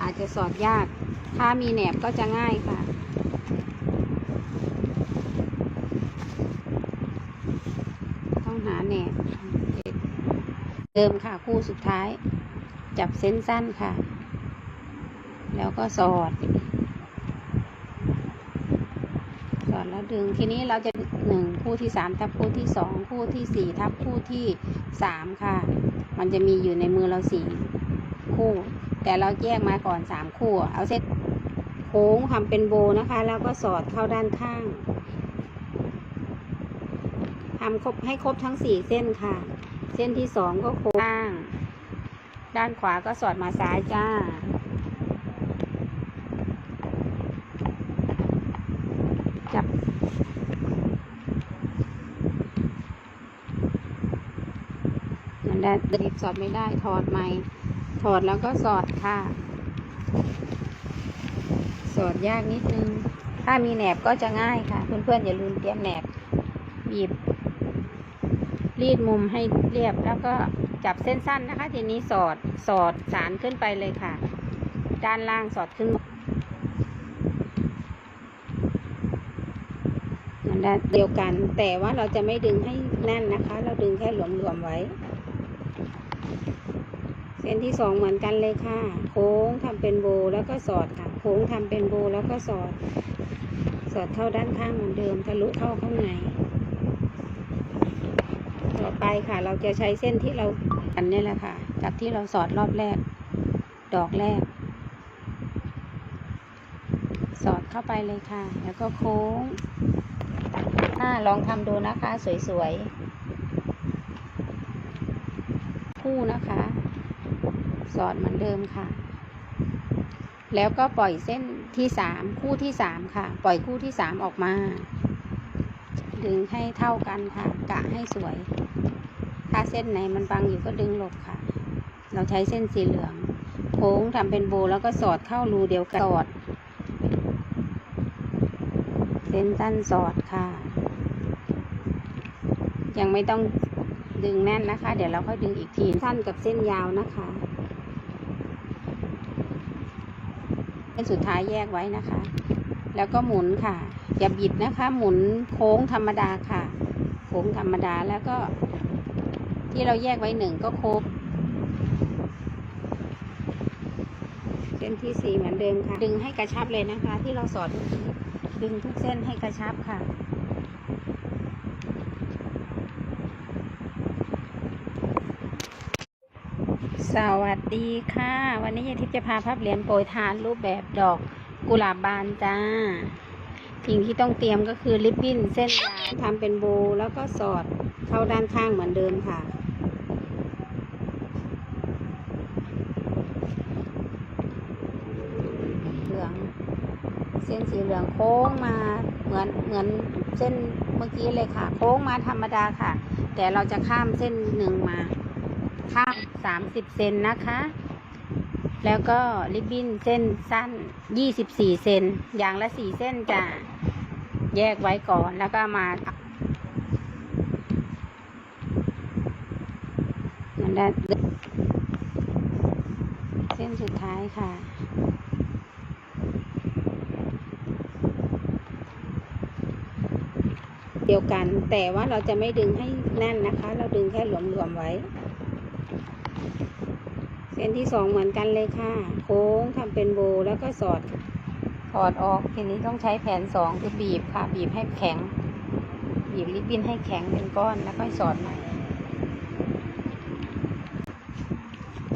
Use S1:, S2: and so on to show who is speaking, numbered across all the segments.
S1: อาจจะสอดยาก ถ้ามีแหนบก็จะง่ายค่ะ ต้องหาแหนบเดิมค่ะคู่สุดท้าย จับเส้นสั้นค่ะ แล้วก็สอด สอดแล้วดึงทีนี้เราจะหนึ่งคู่ที่สามทับคู่ที่สองคู่ที่สี่ทับคู่ที่สามค่ะ มันจะมีอยู่ในมือเราสี่คู่ แต่เราแยกมาก่อนสามคู่ เอาเส้นโค้งทำเป็นโบนะคะ แล้วก็สอดเข้าด้านข้างทำครบให้ครบทั้งสี่เส้นค่ะ เส้นที่สองก็โค้งด้านขวาก็สอดมาซ้ายจ้าจับ มันได้ด็กสอดไม่ได้ถอดไหม ถอดแล้วก็สอดค่ะ สอดยากนิดนึง ถ้ามีแหนบก็จะง่ายค่ะ เพื่อนๆอย่าลืมเตรียมแหนบบีบ รีดมุมให้เรียบแล้วก็จับเส้นสั้นนะคะ ทีนี้สอดสอดสารขึ้นไปเลยค่ะ ด้านล่างสอดขึ้นเดียวกันแต่ว่าเราจะไม่ดึงให้แน่นนะคะ เราดึงแค่หลวมๆไว้ เส้นที่สองเหมือนกันเลยค่ะ โค้งทำเป็นโบแล้วก็สอดค่ะ โค้งทำเป็นโบแล้วก็สอด สอดเข้าด้านข้างเหมือนเดิมทะลุเข้าข้างใน ต่อไปค่ะ เราจะใช้เส้นที่เราอันนี้แหละค่ะจากที่เราสอดรอบแรก ดอกแรก สอดเข้าไปเลยค่ะ แล้วก็โค้งอ่าลองทำดูนะคะ สวยๆ คู่นะคะ สอดเหมือนเดิมค่ะ แล้วก็ปล่อยเส้นที่สามคู่ที่สามค่ะ ปล่อยคู่ที่สามออกมา ดึงให้เท่ากันค่ะ กะให้สวย ถ้าเส้นไหนมันบังอยู่ก็ดึงหลบค่ะ เราใช้เส้นสีเหลืองโค้งทำเป็นโบแล้วก็สอดเข้ารูเดียวกันสอด เส้นสั้นสอดค่ะ ยังไม่ต้องดึงแน่นนะคะ เดี๋ยวเราค่อยดึงอีกทีสั้นกับเส้นยาวนะคะเส้ นสุดท้ายแยกไว้นะคะ แล้วก็หมุนค่ะ อย่าบิดนะคะ หมุนโค้งธรรมดาค่ะ โค้งธรรมดาแล้วก็ ที่เราแยกไว้หนึ่งก็โค้งเส้นที่สี่เหมือนเดิมค่ะ ดึงให้กระชับเลยนะคะ ที่เราสอนดึงทุกเส้นให้กระชับค่ะ สวัสดีค่ะ วันนี้ยายทิพย์จะพาพับเหรียญโปรยทานรูปแบบดอกกุหลาบบานจ้า สิ่งที่ต้องเตรียมก็คือริบบิ้นเส้นยาวทำเป็นโบแล้วก็สอดเข้าด้านข้างเหมือนเดิมค่ะ เหลือง เส้นสีเหลืองโค้งมาเหมือนเหมือนเส้นเมื่อกี้เลยค่ะ โค้งมาธรรมดาค่ะ แต่เราจะข้ามเส้นหนึ่งมา ข้ามสามสิบเซนนะคะ แล้วก็ริบบิ้นเส้นสั้นยี่สิบสี่เซนอย่างละสี่เส้นจะแยกไว้ก่อนแล้วก็มาเส้นสุดท้ายค่ะเดียวกันแต่ว่าเราจะไม่ดึงให้แน่นนะคะ เราดึงแค่หลวมๆไว้ เส้นที่สองเหมือนกันเลยค่ะโค้งทำเป็นโบแล้วก็สอดถอดออกทีนี้ต้องใช้แผนสองคือบีบค่ะ บีบให้แข็ง บีบริบบิ้นให้แข็งเป็นก้อนแล้วก็สอดใหม่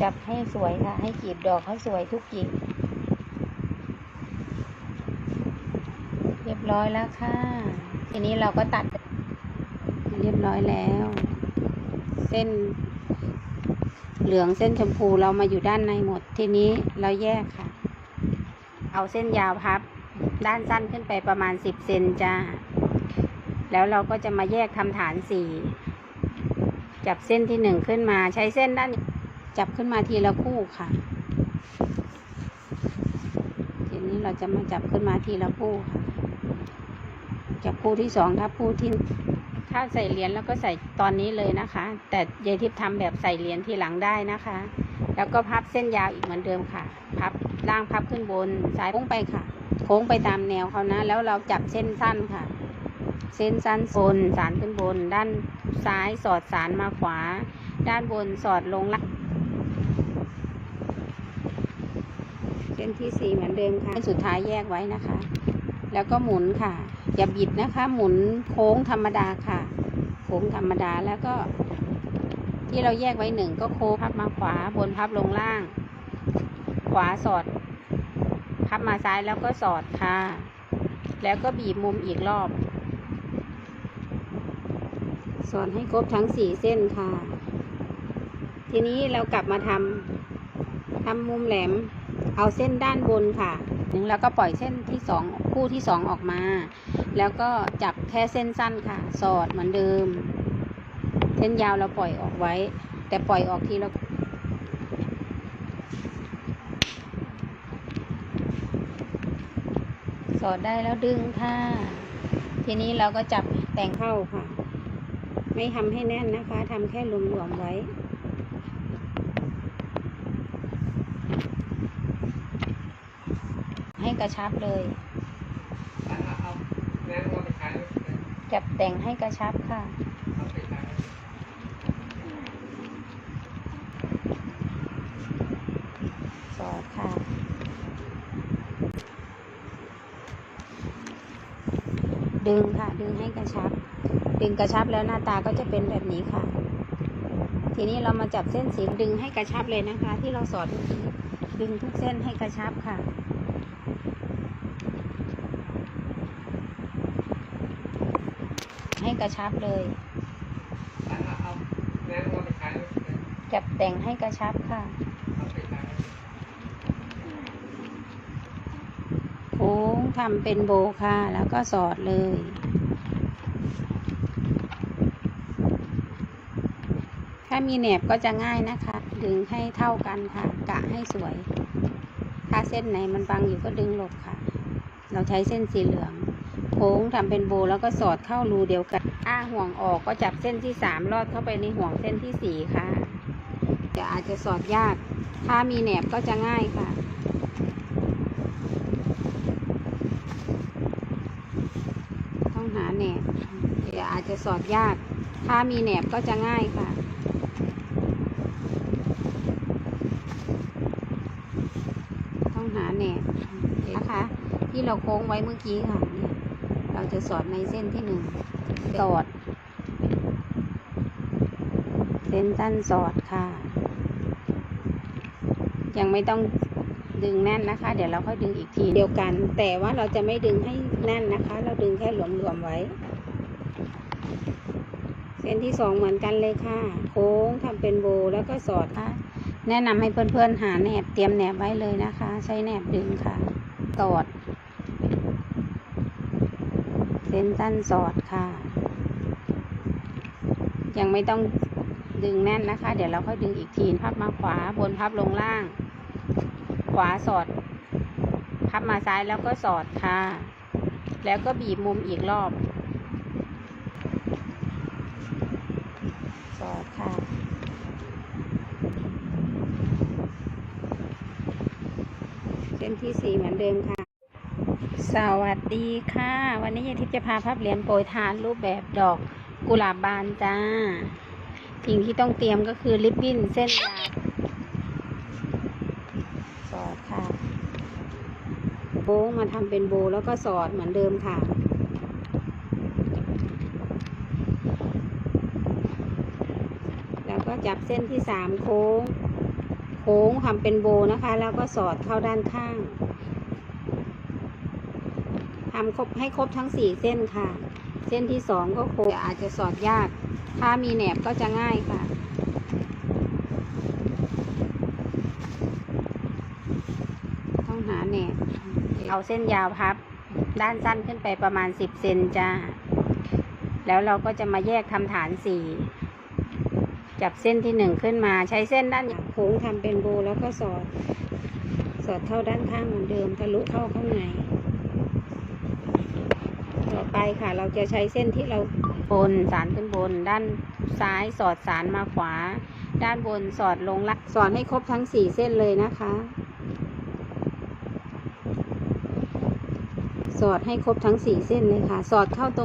S1: จับให้สวยค่ะ ให้กีบดอกเขาสวยทุกกีบเรียบร้อยแล้วค่ะ ทีนี้เราก็ตัด เรียบร้อยแล้ว เส้น เหลืองเส้นชมพูเรามาอยู่ด้านในหมด ทีนี้เราแยกค่ะ เอาเส้นยาวพับ ด้านสั้นขึ้นไปประมาณสิบเซนจ้า แล้วเราก็จะมาแยกทำฐานสี่จับเส้นที่หนึ่งขึ้นมาใช้เส้นด้าน จับขึ้นมาทีละคู่ค่ะ ทีนี้เราจะมาจับขึ้นมาทีละคู่ค่ะ จับคู่ที่สองทับคู่ที่ ถ้าใส่เหรียญแล้วก็ใส่ตอนนี้เลยนะคะ แต่ยายทิพย์ทำแบบใส่เหรียญทีหลังได้นะคะ แล้วก็พับเส้นยาวอีกเหมือนเดิมค่ะ พับล่างพับขึ้นบนซ้ายโค้งไปค่ะ โค้งไปตามแนวเขานะ แล้วเราจับเส้นสั้นค่ะ เส้นสั้นบนสารขึ้นบน ด้านซ้ายสอดสารมาขวา ด้านบนสอดลงล่างเส้นที่สี่เหมือนเดิมค่ะเส้นสุดท้ายแยกไว้นะคะ แล้วก็หมุนค่ะ อย่าบิดนะคะ หมุนโค้งธรรมดาค่ะ โค้งธรรมดาแล้วก็ ที่เราแยกไว้หนึ่งก็โค้งพับมาขวาบนพับลงล่าง ขวาสอด พับมาซ้ายแล้วก็สอดค่ะ แล้วก็บีบมุมอีกรอบสอดให้ครบทั้งสี่เส้นค่ะ ทีนี้เรากลับมาทำทำมุมแหลม เอาเส้นด้านบนค่ะหนึ่งแล้วก็ปล่อยเส้นที่สองคู่ที่สองออกมา แล้วก็จับแค่เส้นสั้นค่ะ สอดเหมือนเดิม เส้นยาวเราปล่อยออกไว้ แต่ปล่อยออกทีละสอดได้แล้วดึงค่ะ ทีนี้เราก็จับแต่งเข้าค่ะ ไม่ทำให้แน่นนะคะทำแค่หลวมๆไว้ให้กระชับเลย
S2: เอาเอาแม่ว่าไปขาย
S1: จับแต่งให้กระชับค่ะ สอดค่ะ ดึงค่ะ ดึงให้กระชับ ดึงกระชับแล้วหน้าตาก็จะเป็นแบบนี้ค่ะ ทีนี้เรามาจับเส้นสีดึงให้กระชับเลยนะคะ ที่เราสอดเมื่อกี้ดึงทุกเส้นให้กระชับค่ะ ให้ กระชับเลย
S2: แม่ว่าไปขาย
S1: จับแต่งให้กระชับค่ะโค้งทำเป็นโบค่ะ แล้วก็สอดเลยถ้ามีแหนบก็จะง่ายนะคะ ดึงให้เท่ากันค่ะ กะให้สวย ถ้าเส้นไหนมันบังอยู่ก็ดึงหลบค่ะ เราใช้เส้นสีเหลือง โค้งทำเป็นโบแล้วก็สอดเข้ารูเดียวกัน ห่วงออกก็จับเส้นที่สามลอดเข้าไปในห่วงเส้นที่สี่ค่ะ จะอาจจะสอดยาก ถ้ามีแหนบก็จะง่ายค่ะ ต้องหาแหนบเดี๋ยวอาจจะสอดยาก ถ้ามีแหนบก็จะง่ายค่ะต้องหาแหนบนะคะ ที่เราโค้งไว้เมื่อกี้ค่ะ เราจะสอดในเส้นที่หนึ่งสอด เส้นสั้นสอดค่ะ ยังไม่ต้องดึงแน่นนะคะ เดี๋ยวเราค่อยดึงอีกทีเดียวกัน แต่ว่าเราจะไม่ดึงให้แน่นนะคะ เราดึงแค่หลวมๆไว้ เส้นที่สองเหมือนกันเลยค่ะ โค้งทำเป็นโบแล้วก็สอดค่ะ แนะนำให้เพื่อนๆหาแหนบเตรียมแหนบไว้เลยนะคะ ใช้แหนบดึงค่ะ สอด เส้นสั้นสอดค่ะ ยังไม่ต้อง ดึงแน่นนะคะ เดี๋ยวเราค่อยดึงอีกทีพับมาขวาบนพับลงล่าง ขวาสอด พับมาซ้ายแล้วก็สอดค่ะ แล้วก็บีบมุมอีกรอบ สอดค่ะ เส้นที่สี่เหมือนเดิมค่ะ สวัสดีค่ะ วันนี้ยายทิพย์จะพาพับเหรียญโปรยทานรูปแบบดอกกุหลาบ บานจ้า สิ่งที่ต้องเตรียมก็คือริบบิ้นเส้นยาวสอดค่ะโค้งมาทำเป็นโบแล้วก็สอดเหมือนเดิมค่ะแล้วก็จับเส้นที่สามโค้ง โค้งทำเป็นโบนะคะ แล้วก็สอดเข้าด้านข้างทำครบให้ครบทั้งสี่เส้นค่ะ เส้นที่สองก็โค้งอาจจะสอดยาก ถ้ามีแหนบก็จะง่ายค่ะ ต้องหาแหนบ เอาเส้นยาวพับ ด้านสั้นขึ้นไปประมาณสิบเซนจ้า แล้วเราก็จะมาแยกทำฐานสี่ จับเส้นที่หนึ่งขึ้นมาใช้เส้นด้านโค้งทำเป็นโบแล้วก็สอด สอดเข้าด้านข้างเหมือนเดิมทะลุเข้าข้างใน ต่อไปค่ะ เราจะใช้เส้นที่เรา บนสารขึ้นบน ด้านซ้ายสอดสารมาขวา ด้านบนสอดลงละสอดให้ครบทั้งสี่เส้นเลยนะคะ สอดให้ครบทั้งสี่เส้นเลยค่ะ สอดเข้าตรง